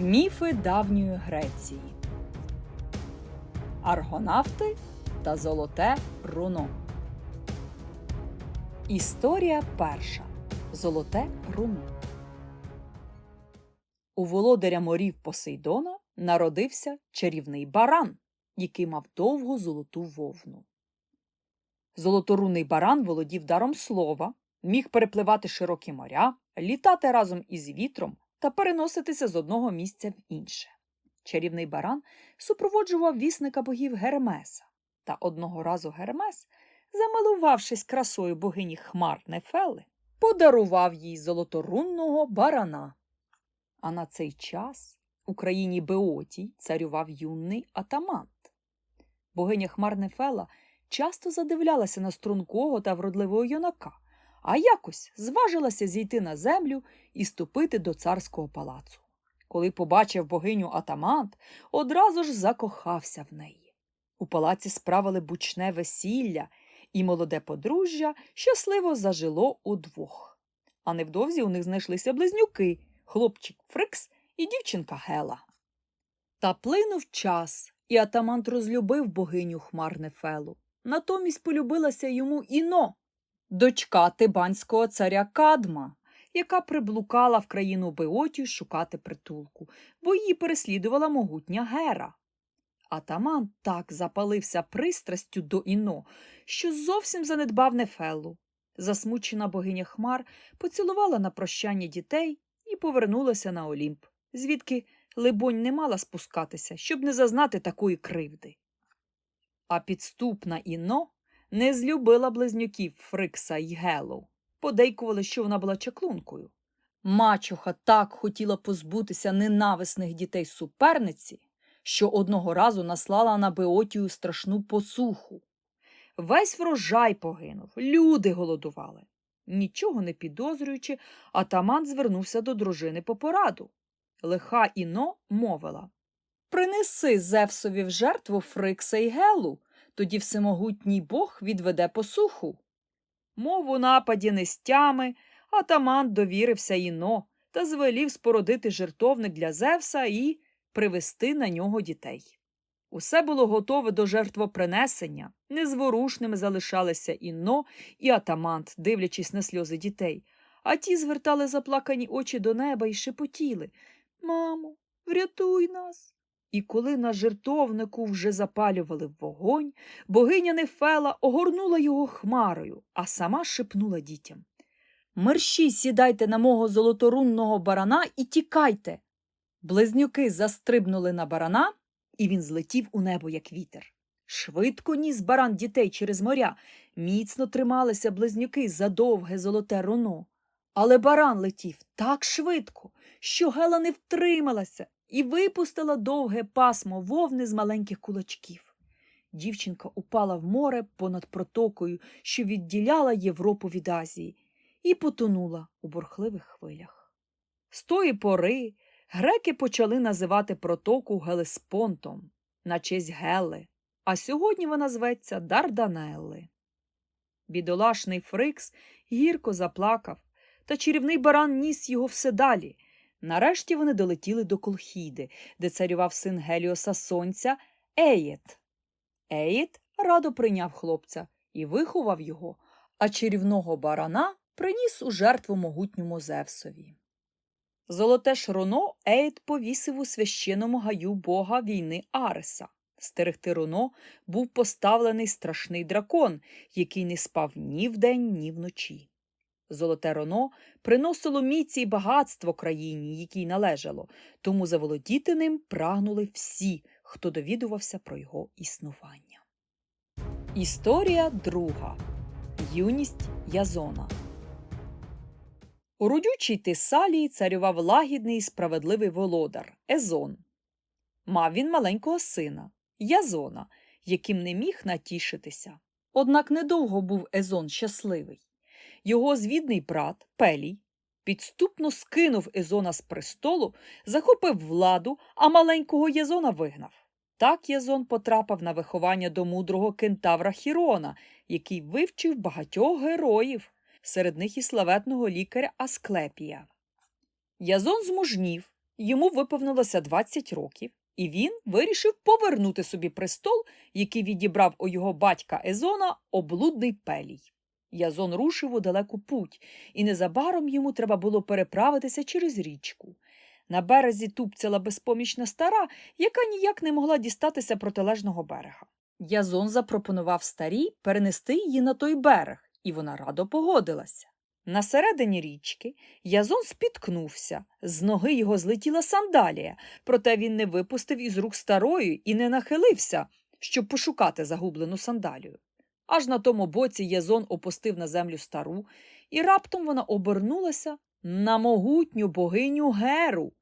Міфи давньої Греції. Аргонавти та золоте руно. Історія перша. Золоте руно. У володаря морів Посейдона народився чарівний баран, який мав довгу золоту вовну. Золоторунний баран володів даром слова, міг перепливати широкі моря, літати разом із вітром та переноситися з одного місця в інше. Чарівний баран супроводжував вісника богів Гермеса. Та одного разу Гермес, замилувавшись красою богині Хмар Нефели, подарував їй золоторунного барана. А на цей час у країні Беотій царював юний атамант. Богиня Хмар Нефела часто задивлялася на стрункого та вродливого юнака, а якось зважилася зійти на землю і ступити до царського палацу. Коли побачив богиню атамант, одразу ж закохався в неї. У палаці справили бучне весілля, і молоде подружжя щасливо зажило удвох. А невдовзі у них знайшлися близнюки хлопчик Фрикс і дівчинка Гела. Та плинув час, і атамант розлюбив богиню хмар Нефелу. Натомість полюбилася йому Іно, дочка тибанського царя Кадма, яка приблукала в країну Беотію шукати притулку, бо її переслідувала могутня Гера. Атаман так запалився пристрастю до Іно, що зовсім занедбав Нефелу. Засмучена богиня Хмар поцілувала на прощання дітей і повернулася на Олімп, звідки, либонь, не мала спускатися, щоб не зазнати такої кривди. А підступна Іно не злюбила близнюків Фрикса й Гелу. Подейкували, що вона була чаклункою. Мачуха так хотіла позбутися ненависних дітей суперниці, що одного разу наслала на Беотію страшну посуху. Весь врожай погинув, люди голодували. Нічого не підозрюючи, атаман звернувся до дружини по пораду. Лиха Іно мовила Принеси Зевсові в жертву Фрикса й Гелу, тоді всемогутній бог відведе посуху. Мов у нападі нестями, атаман довірився Іно та звелів спородити жертовник для Зевса і привести на нього дітей. Усе було готове до жертвопринесення, незворушними залишалися Інно і атамант, дивлячись на сльози дітей, а ті звертали заплакані очі до неба і шепотіли Мамо, врятуй нас. І коли на жертовнику вже запалювали вогонь, богиня Нефела огорнула його хмарою, а сама шепнула дітям Мерщій сідайте на мого золоторунного барана і тікайте. Близнюки застрибнули на барана, і він злетів у небо, як вітер. Швидко ніс баран дітей через моря, міцно трималися близнюки за довге золоте руно. Але баран летів так швидко, що Гела не втрималася і випустила довге пасмо вовни з маленьких кулачків. Дівчинка упала в море понад протокою, що відділяла Європу від Азії, і потонула у бурхливих хвилях. З тої пори греки почали називати протоку Гелеспонтом на честь Гели, а сьогодні вона зветься Дарданелли. Бідолашний Фрикс гірко заплакав, та чарівний баран ніс його все далі. Нарешті вони долетіли до Колхіди, де царював син Геліоса Сонця Еєт. Еєт радо прийняв хлопця і виховав його, а чарівного барана приніс у жертву могутньому Зевсові. Золоте ж руно Еєт повісив у священному гаю бога війни Ареса. Стерегти руно був поставлений страшний дракон, який не спав ні вдень, ні вночі. Золоте руно приносило міці й багатство країні, якій належало, тому заволодіти ним прагнули всі, хто довідувався про його існування. Історія друга. Юність Язона. У родючій Тисалії царював лагідний і справедливий володар Езон. Мав він маленького сина Язона, яким не міг натішитися. Однак недовго був Езон щасливий. Його звідний брат Пелій підступно скинув Езона з престолу, захопив владу, а маленького Єзона вигнав. Так Єзон потрапив на виховання до мудрого кентавра Хірона, який вивчив багатьох героїв, серед них і славетного лікаря Асклепія. Язон змужнів йому виповнилося 20 років, і він вирішив повернути собі престол, який відібрав у його батька Езона облудний пелій. Язон рушив у далеку путь, і незабаром йому треба було переправитися через річку. На березі тупцяла безпомічна стара, яка ніяк не могла дістатися протилежного берега. Язон запропонував старій перенести її на той берег, і вона радо погодилася. На середині річки Язон спіткнувся, з ноги його злетіла сандалія, проте він не випустив із рук старої і не нахилився, щоб пошукати загублену сандалію. Аж на тому боці Язон опустив на землю стару, і раптом вона обернулася на могутню богиню Геру.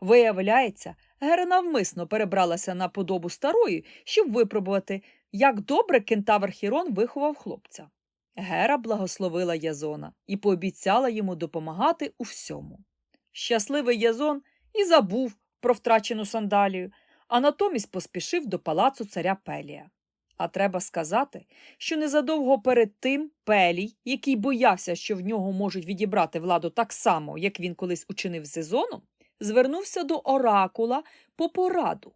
Виявляється, Гера навмисно перебралася на подобу старої, щоб випробувати, як добре кентавр Хірон виховав хлопця. Гера благословила Язона і пообіцяла йому допомагати у всьому. Щасливий Язон і забув про втрачену сандалію, а натомість поспішив до палацу царя Пелія. А треба сказати, що незадовго перед тим Пелій, який боявся, що в нього можуть відібрати владу так само, як він колись учинив з Езоном, звернувся до оракула по пораду.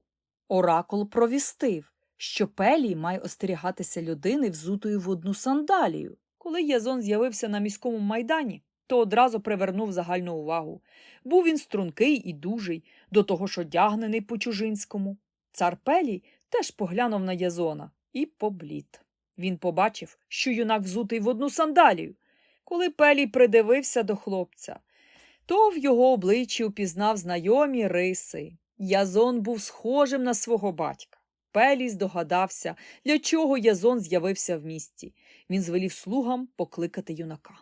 Оракул провістив, що Пелій має остерігатися людини, взутої в одну сандалію. Коли Язон з'явився на міському майдані, то одразу привернув загальну увагу. Був він стрункий і дужий, до того ж одягнений по чужинському. Цар Пелій теж поглянув на Язона і поблід. Він побачив, що юнак взутий в одну сандалію. Коли Пелій придивився до хлопця, то в його обличчі упізнав знайомі риси. Язон був схожим на свого батька. Пелій здогадався, для чого Язон з'явився в місті. Він звелів слугам покликати юнака.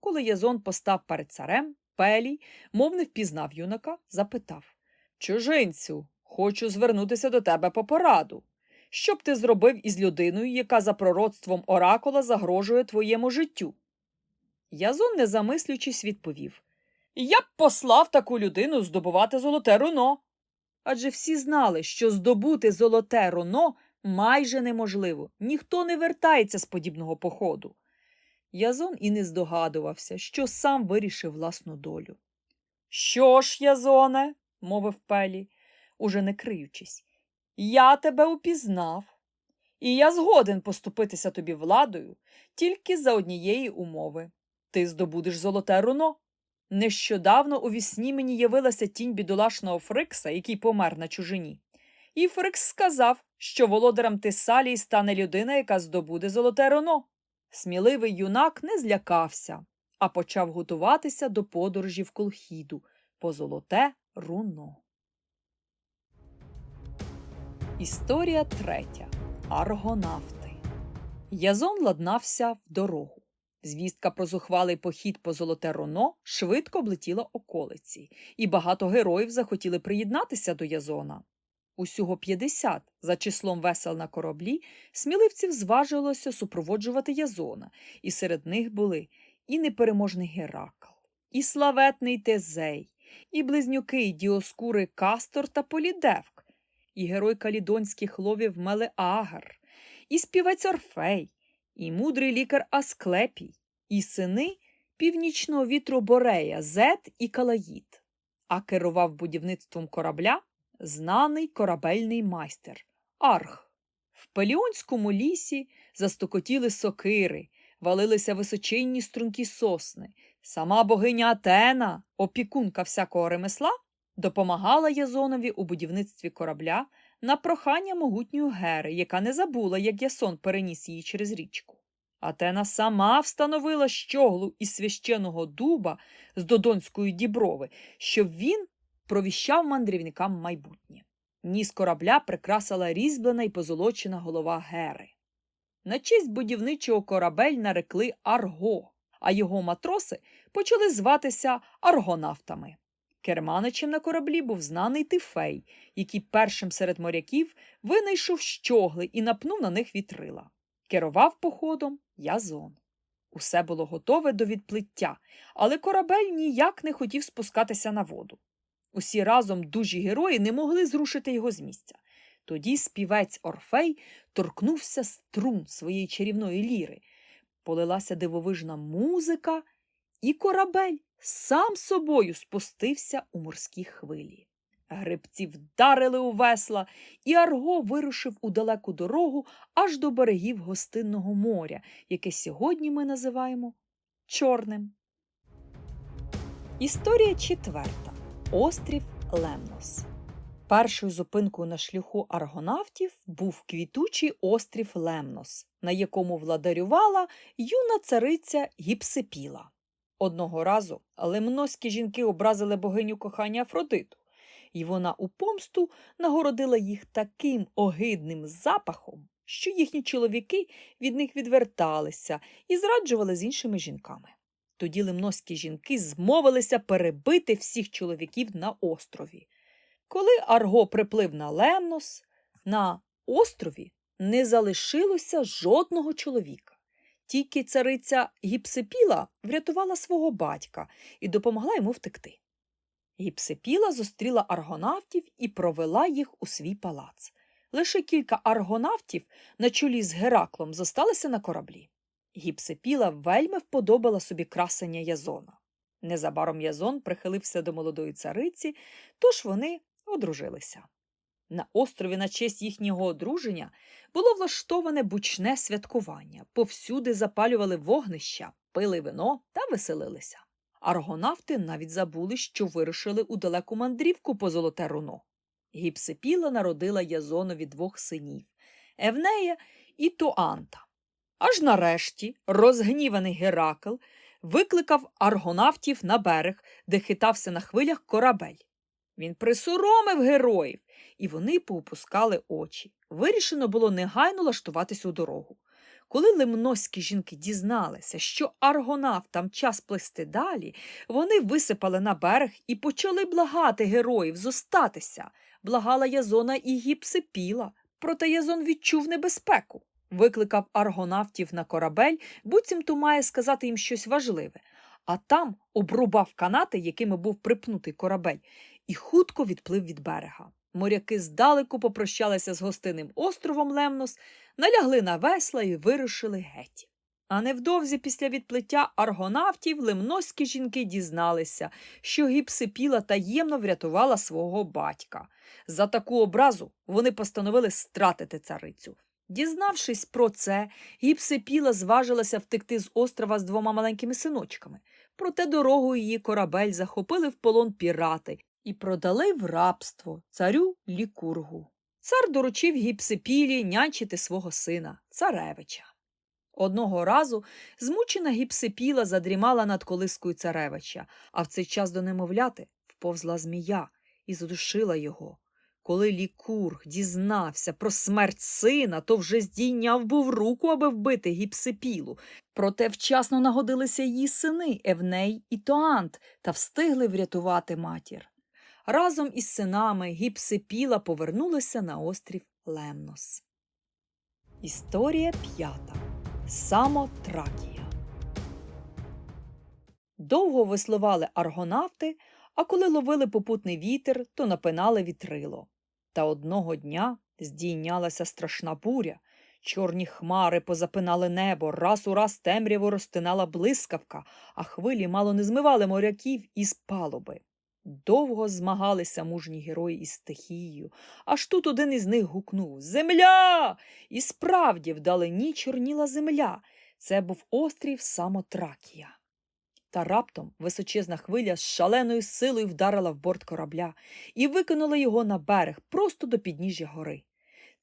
Коли Язон постав перед царем, Пелій, мов не впізнав юнака, запитав Чужинцю, хочу звернутися до тебе по пораду. Що б ти зробив із людиною, яка за пророцтвом оракула загрожує твоєму життю? Язон, не замислюючись, відповів Я б послав таку людину здобувати золоте руно. Адже всі знали, що здобути золоте руно майже неможливо, ніхто не вертається з подібного походу. Язон і не здогадувався, що сам вирішив власну долю. Що ж, Язоне, мовив Пелі, уже не криючись, я тебе упізнав, і я згоден поступитися тобі владою тільки за однієї умови ти здобудеш золоте руно. Нещодавно у вісні мені явилася тінь бідолашного Фрикса, який помер на чужині. І Фрикс сказав, що володарем Тесалії стане людина, яка здобуде золоте руно. Сміливий юнак не злякався, а почав готуватися до подорожі в Колхіду по золоте руно. Історія третя. Аргонавти. Язон ладнався в дорогу. Звістка про зухвалий похід по золоте руно швидко облетіла околиці, і багато героїв захотіли приєднатися до Язона. Усього 50 за числом весел на кораблі сміливців зважилося супроводжувати Язона, і серед них були і непереможний Геракл, і славетний Тезей, і близнюки Діоскури Кастор та Полідевк, і герой калідонських ловів Мелеагар, і співець Орфей, і мудрий лікар Асклепій, і сини північного вітру Борея Зет і Калаїд, а керував будівництвом корабля знаний корабельний майстер Арх. В Пеліонському лісі застокотіли сокири, валилися височинні стрункі сосни. Сама богиня Атена, опікунка всякого ремесла, допомагала Язонові у будівництві корабля на прохання могутньої Гери, яка не забула, як Ясон переніс її через річку. Атена сама встановила щоглу із священого дуба з Додонської діброви, щоб він провіщав мандрівникам майбутнє. Ніс корабля прикрасила різьблена й позолочена голова Гери. На честь будівничого корабель нарекли Арго, а його матроси почали зватися аргонавтами. Керманичем на кораблі був знаний Тифей, який першим серед моряків винайшов щогли і напнув на них вітрила. Керував походом Язон. Усе було готове до відплиття, але корабель ніяк не хотів спускатися на воду. Усі разом дужі герої не могли зрушити його з місця. Тоді співець Орфей торкнувся струн своєї чарівної ліри. Полилася дивовижна музика, і корабель сам собою спустився у морські хвилі. Грибці вдарили у весла, і Арго вирушив у далеку дорогу аж до берегів гостинного моря, яке сьогодні ми називаємо Чорним. Історія четверта. Острів Лемнос. Першою зупинкою на шляху аргонавтів був квітучий острів Лемнос, на якому владарювала юна цариця Гіпсипіла. Одного разу лемноські жінки образили богиню кохання Афродиту, і вона у помсту нагородила їх таким огидним запахом, що їхні чоловіки від них відверталися і зраджували з іншими жінками. Тоді лемноські жінки змовилися перебити всіх чоловіків на острові. Коли Арго приплив на Лемнос, на острові не залишилося жодного чоловіка. Тільки цариця Гіпсипіла врятувала свого батька і допомогла йому втекти. Гіпсипіла зустріла аргонавтів і провела їх у свій палац. Лише кілька аргонавтів на чолі з Гераклом зосталися на кораблі. Гіпсипіла вельми вподобала собі красення Язона. Незабаром Язон прихилився до молодої цариці, тож вони одружилися. На острові на честь їхнього одруження було влаштоване бучне святкування, повсюди запалювали вогнища, пили вино та веселилися. Аргонавти навіть забули, що вирушили у далеку мандрівку по золоте руно. Гіпсипіла народила Язонові двох синів Евнея і Тоанта. Аж нарешті розгніваний Геракл викликав аргонавтів на берег, де хитався на хвилях корабель. Він присоромив героїв, і вони поупускали очі. Вирішено було негайно лаштуватись у дорогу. Коли лимноські жінки дізналися, що аргонавтам час плисти далі, вони висипали на берег і почали благати героїв зостатися. Благала Язона і гіпсипіла, проте Язон відчув небезпеку. Викликав аргонавтів на корабель, буцімто має сказати їм щось важливе, а там обрубав канати, якими був припнутий корабель, і хутко відплив від берега. Моряки здалеку попрощалися з гостинним островом Лемнос, налягли на весла і вирушили геть. А невдовзі після відплиття аргонавтів лемноські жінки дізналися, що гіпсипіла таємно врятувала свого батька. За таку образу вони постановили стратити царицю. Дізнавшись про це, гіпсипіла зважилася втекти з острова з двома маленькими синочками. Проте дорогу її корабель захопили в полон пірати і продали в рабство царю лікургу. Цар доручив гіпсипілі нянчити свого сина, царевича. Одного разу змучена гіпсипіла задрімала над колискою царевича, а в цей час до немовляти вповзла змія і задушила його. Коли лікург дізнався про смерть сина, то вже здійняв був руку, аби вбити гіпсипілу. Проте вчасно нагодилися її сини Евней і Тоант та встигли врятувати матір. Разом із синами гіпсипіла повернулася на острів Лемнос. Історія п'ята. Самотракія. Довго веслували аргонавти, а коли ловили попутний вітер, то напинали вітрило. Та одного дня здійнялася страшна буря. Чорні хмари позапинали небо, раз у раз темряву розтинала блискавка, а хвилі мало не змивали моряків із палуби. Довго змагалися мужні герої із стихією, аж тут один із них гукнув Земля. І справді вдалині чорніла земля. Це був острів Самотракія. Та раптом височезна хвиля з шаленою силою вдарила в борт корабля і викинула його на берег просто до підніжжя гори.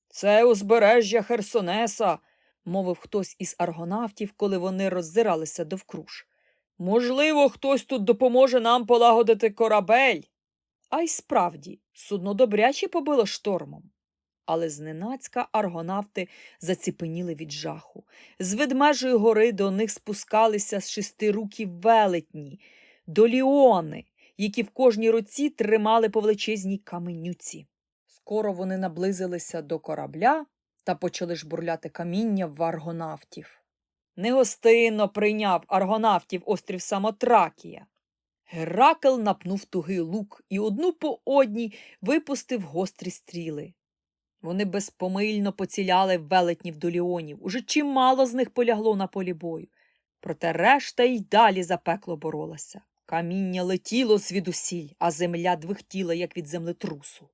Це узбережжя Херсонеса, мовив хтось із аргонавтів, коли вони роззиралися довкруж. Можливо, хтось тут допоможе нам полагодити корабель. А й справді, судно добряче побило штормом. Але зненацька аргонавти заціпеніли від жаху. З ведмежої гори до них спускалися з шестирукі велетні, доліони, які в кожній руці тримали по величезній каменюці. Скоро вони наблизилися до корабля та почали жбурляти каміння в аргонавтів. Негостинно прийняв аргонавтів острів Самотракія. Геракл напнув тугий лук і одну по одній випустив гострі стріли. Вони безпомильно поціляли велетнів доліонів, уже чимало з них полягло на полі бою. Проте решта й далі за пекло боролася. Каміння летіло звідусіль, а земля двихтіла, як від землетрусу.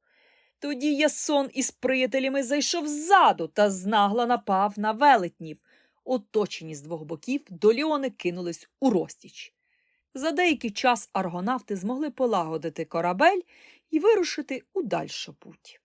Тоді Ясон із приятелями зайшов ззаду та знагла напав на велетнів. Оточені з двох боків, доліони кинулись у розтіч. За деякий час аргонавти змогли полагодити корабель і вирушити у дальшу путь.